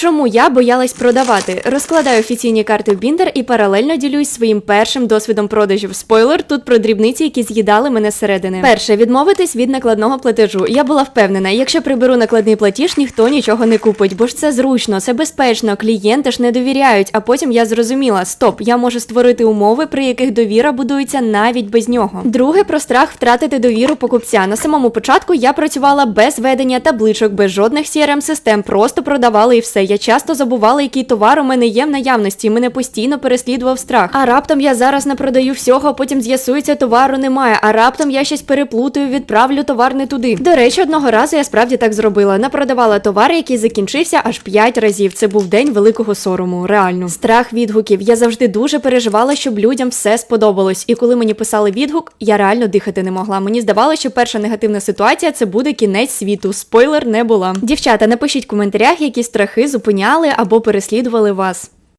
Чому я боялась продавати? Розкладаю офіційні карти в біндер і паралельно ділюсь своїм першим досвідом продажів. Спойлер тут про дрібниці, які з'їдали мене зсередини. Перше, відмовитись від накладного платежу. Я була впевнена, якщо приберу накладний платіж, ніхто нічого не купить, бо ж це зручно, це безпечно. Клієнти ж не довіряють. А потім я зрозуміла: стоп, я можу створити умови, при яких довіра будується навіть без нього. Друге про страх втратити довіру покупця. На самому початку я працювала без ведення табличок, без жодних crm систем просто продавала і все. Я часто забувала, який товар у мене є в наявності. Мене постійно переслідував страх. А раптом я зараз не продаю всього, а потім з'ясується, товару немає. А раптом я щось переплутаю, відправлю товар не туди. До речі, одного разу я справді так зробила. Напродавала товар, який закінчився аж 5 разів. Це був день великого сорому. Реально, страх відгуків. Я завжди дуже переживала, щоб людям все сподобалось. І коли мені писали відгук, я реально дихати не могла. Мені здавалося, що перша негативна ситуація це буде кінець світу. Спойлер не була. Дівчата, напишіть в коментарях, які страхи зупиняли або переслідували вас.